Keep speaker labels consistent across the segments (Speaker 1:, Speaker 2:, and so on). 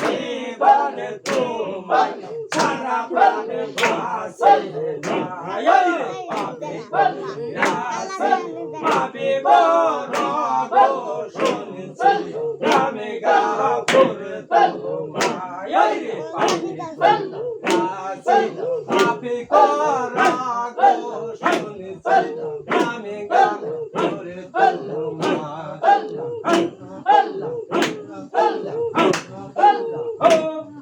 Speaker 1: জীবন তোমার সারা প্রাণ ভাসে পাপে নাসে পাপে বড় শুনছি গ্রামে গাপুর তোমার এই রে পাপে নাসে পাপে করা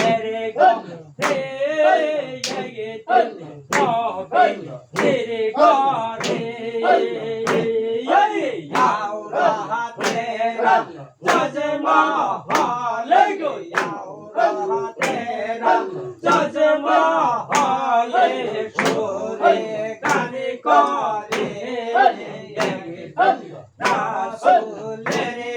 Speaker 1: রাসুলের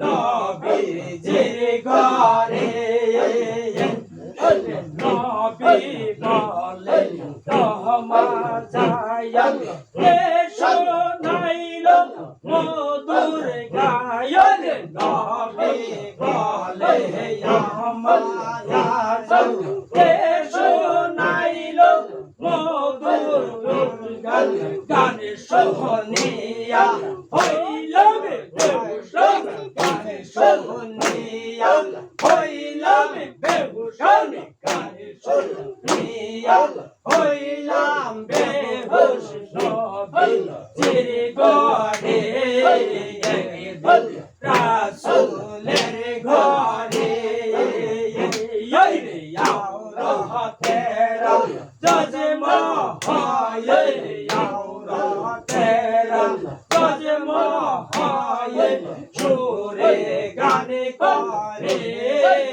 Speaker 1: নবীজির ঘরে নবী বলে তোমার যায়া শোনাইল মধুর গায়ন। নবী বলে আমার সোহনিয়া হইলামে বেহুশন গান সোহনিয়া হইলামে বেহুশন গান সোহনিয়া হইলাম বেহুশ করে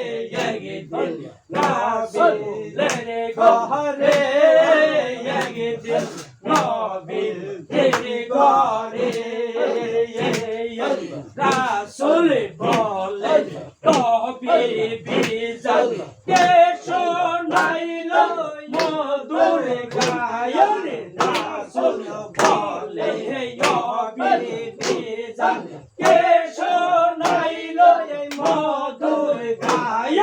Speaker 1: একদিন নাবিলের ঘরে একদিন নাবিলের ঘরে রাসুল বলে তবে বিজাল কে শোনাইল মধুর গায়ন রাসুল বলে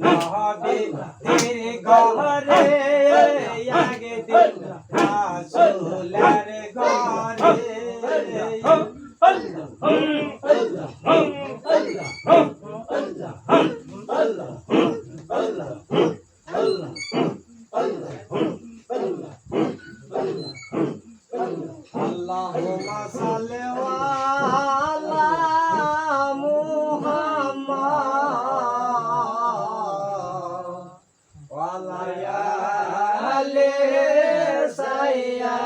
Speaker 1: महादेव तेरे गौरे आगे दिल सोलर गौरे
Speaker 2: اللهم صل
Speaker 1: وسلم সাইয়া